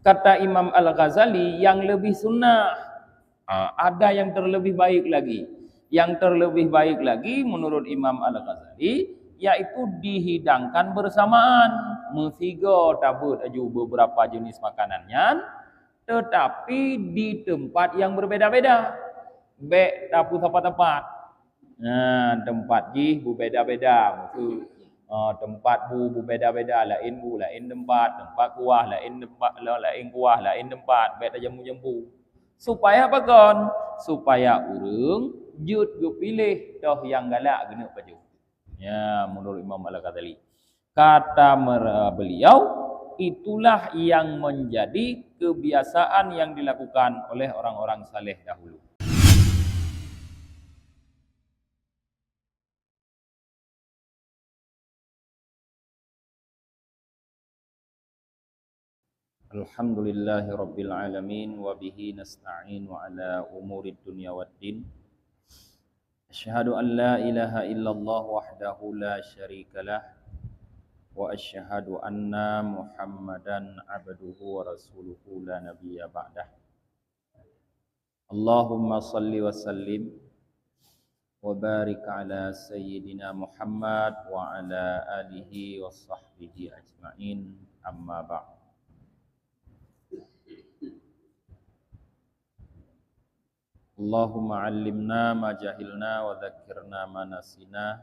Kata Imam Al-Ghazali yang lebih sunnah. Ha, ada yang terlebih baik lagi. Yang terlebih baik lagi menurut Imam Al-Ghazali yaitu dihidangkan bersamaan. Mesiga tabut aju beberapa jenis makanannya tetapi di tempat yang berbeda-beda. Bek tapu tempat-tempat. Nah, tempat jih berbeda-beda. Uh, tempat bu berbeda-beda lain bu lain tempat. Tempat kuah lain tempat lain kuah lain tempat. Beda jamu jembu supaya apa kon supaya urung jut go pilih dah yang galak guna baju. Ya menurut Imam Al-Ghazali. Kata beliau itulah yang menjadi kebiasaan yang dilakukan oleh orang-orang saleh dahulu الحمد لله رب العالمين وبه نستعين على أمور الدنيا والدين. أشهد أن لا إله إلا الله وحده لا شريك له وأشهد أن محمدا عبده ورسوله لا نبي بعده. اللهم صل وسلم وبارك على سيدنا محمد وعلى آله وصحبه أجمعين. أما بعد. Allahumma allimna ma jahilna wa dhakirna ma nasina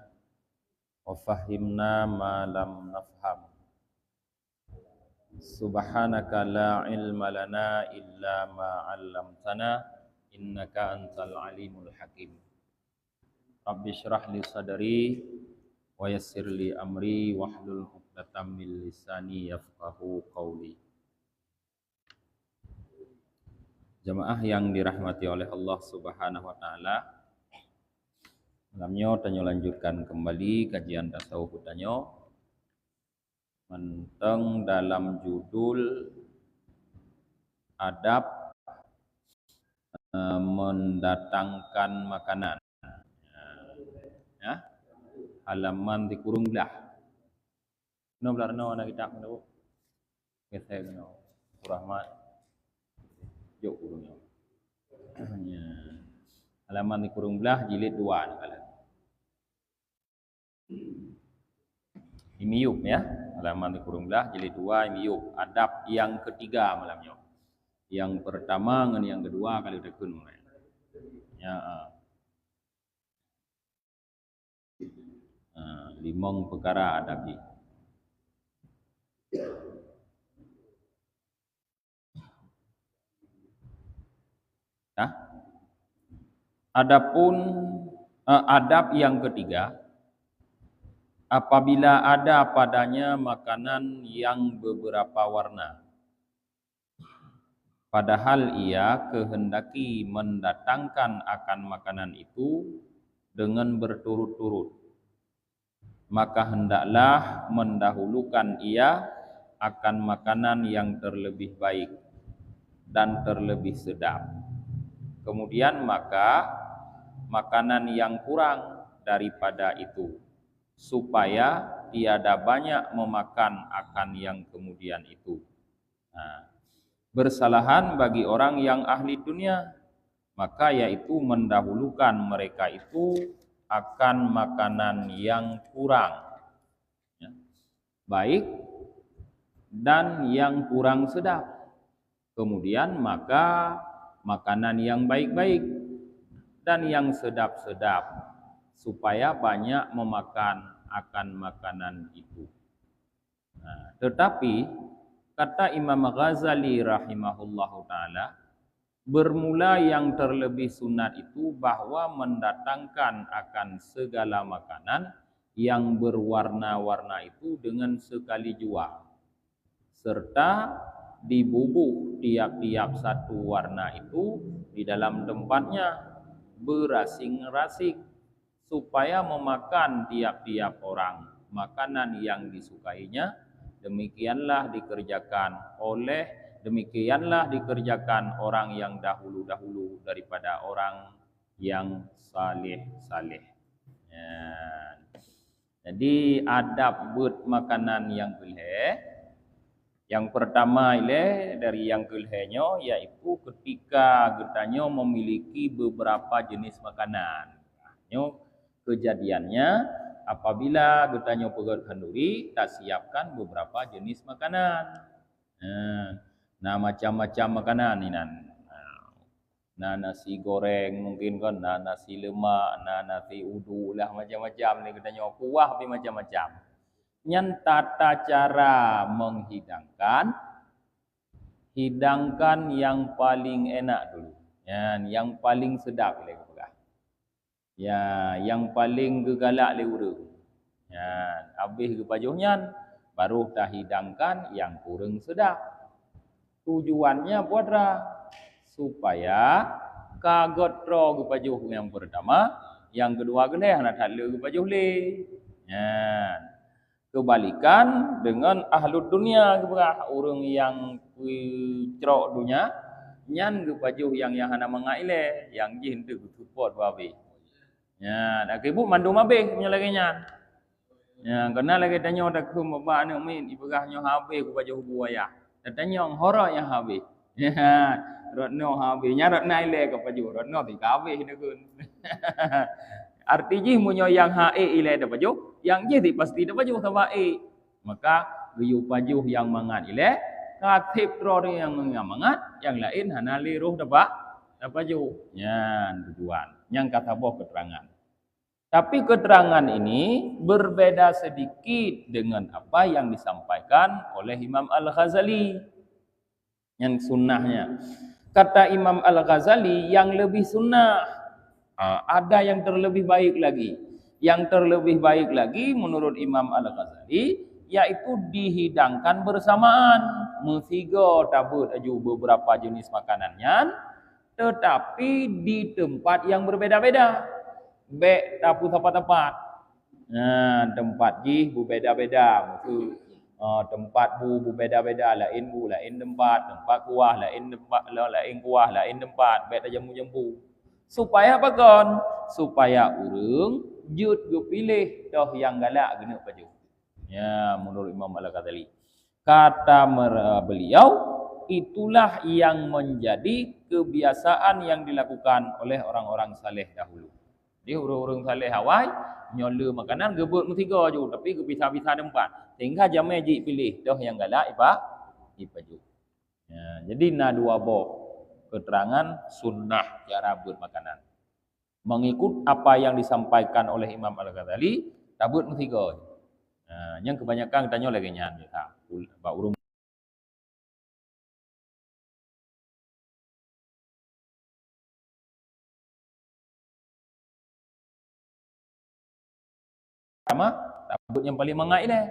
wa fahimna ma lam nafham. Subhanaka la ilma lana illa ma 'allamtana innaka antal alimul hakim. Rabbi shrah li sadri wa yassir li amri wahlul 'uqdatam min lisani yafqahu qawli Jemaah yang dirahmati oleh Allah Subhanahu wa taala. Malamnya tanyo lanjutkan kembali kajian tasawuf tanyo. Menteng dalam judul adab uh, mendatangkan makanan. Ya. Halaman di kurung belah. No belar no nak kita no. Kita no. Rahmat jok kurungnya. Ya. Halaman di kurung belah jilid dua nak kala. Imiyub ya. Halaman di kurung belah jilid dua imiyub. Adab yang ketiga malamnya. Yang pertama dengan yang kedua kali udah kun mulai. Ya. Uh, limong perkara adabi. Ya. Adapun uh, adab yang ketiga, apabila ada padanya makanan yang beberapa warna, padahal ia kehendaki mendatangkan akan makanan itu dengan berturut-turut, maka hendaklah mendahulukan ia akan makanan yang terlebih baik dan terlebih sedap kemudian maka makanan yang kurang daripada itu supaya tiada banyak memakan akan yang kemudian itu. Nah, bersalahan bagi orang yang ahli dunia maka yaitu mendahulukan mereka itu akan makanan yang kurang ya. baik dan yang kurang sedap kemudian maka makanan yang baik-baik dan yang sedap-sedap supaya banyak memakan akan makanan itu. Nah, tetapi kata Imam Ghazali rahimahullahu taala bermula yang terlebih sunat itu bahwa mendatangkan akan segala makanan yang berwarna-warna itu dengan sekali jua serta dibubuk tiap-tiap satu warna itu di dalam tempatnya berasing-rasing supaya memakan tiap-tiap orang makanan yang disukainya demikianlah dikerjakan oleh demikianlah dikerjakan orang yang dahulu-dahulu daripada orang yang saleh-saleh ya. jadi adab buat makanan yang boleh Yang pertama ile dari yang kelihnya yaitu ketika getanya memiliki beberapa jenis makanan. Nyo kejadiannya apabila getanya pegat kenduri tak siapkan beberapa jenis makanan. Nah, nah macam-macam makanan ni nan. Nah, nasi goreng mungkin kan, nah nasi lemak, nah nasi udu lah macam-macam ni getanya kuah tapi macam-macam yang tata cara menghidangkan hidangkan yang paling enak dulu. Ya yang paling sedap pegah ya yang paling gegalak le urang ya habis ke pajuhnya baru dah hidangkan yang kurang sedap. Tujuannya buatlah supaya kagot ro ke pajuh yang pertama yang kedua kena nak tak le ke pajuh le ya kebalikan dengan ahlu dunia kepada orang yang cerok dunia nyan ke baju yang yang hana mengaile yang jin tu support babi ya nak ibu mandu mabe punya lagi nyan ya kena lagi tanya dak ku bapa ane min ibugah nyo habe ku baju buaya dan tanya hora yang habe ya rotno habe nya rot naile ke baju rotno ti kabe ni kun Artinya munyo yang hae ile ada baju, yang je di pasti ada baju sama e. Maka riu baju yang mangat ile, katip rori yang mangat, yang lain hana liruh dapat dapat baju. Yan tujuan. Yang kata boh keterangan. Tapi keterangan ini berbeda sedikit dengan apa yang disampaikan oleh Imam Al-Ghazali. Yang sunnahnya. Kata Imam Al-Ghazali yang lebih sunnah Uh, ada yang terlebih baik lagi. Yang terlebih baik lagi menurut Imam Al-Ghazali yaitu dihidangkan bersamaan. Mesiga tabut aju beberapa jenis makanannya tetapi di tempat yang berbeda-beda. Bek tapu tempat-tempat. Nah, tempat ji berbeda-beda. Maksud uh, tempat bu berbeda-beda lain bu lain tempat tempat kuah lain tempat lain kuah lain tempat bek jembu-jembu supaya apa kon supaya urung jut go pilih dah yang galak guna baju ya menurut Imam Al-Ghazali. Kata beliau itulah yang menjadi kebiasaan yang dilakukan oleh orang-orang saleh dahulu. Dia orang-orang saleh awal nyola makanan gebut mutiga je tapi kepisah-pisah tempat. Sehingga jamai ji pilih dah yang galak ipa ipaju ya jadi na dua boh keterangan sunnah cara bermakanan. Mengikut apa yang disampaikan oleh Imam Al-Ghazali, tabut mutiga. Nah, yang kebanyakan tanya lagi nyan kita. Ba urung sama tabut yang paling mangat ile.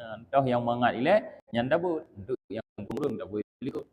Entah yang mangat ile, yang tabut untuk yang tak boleh ikut.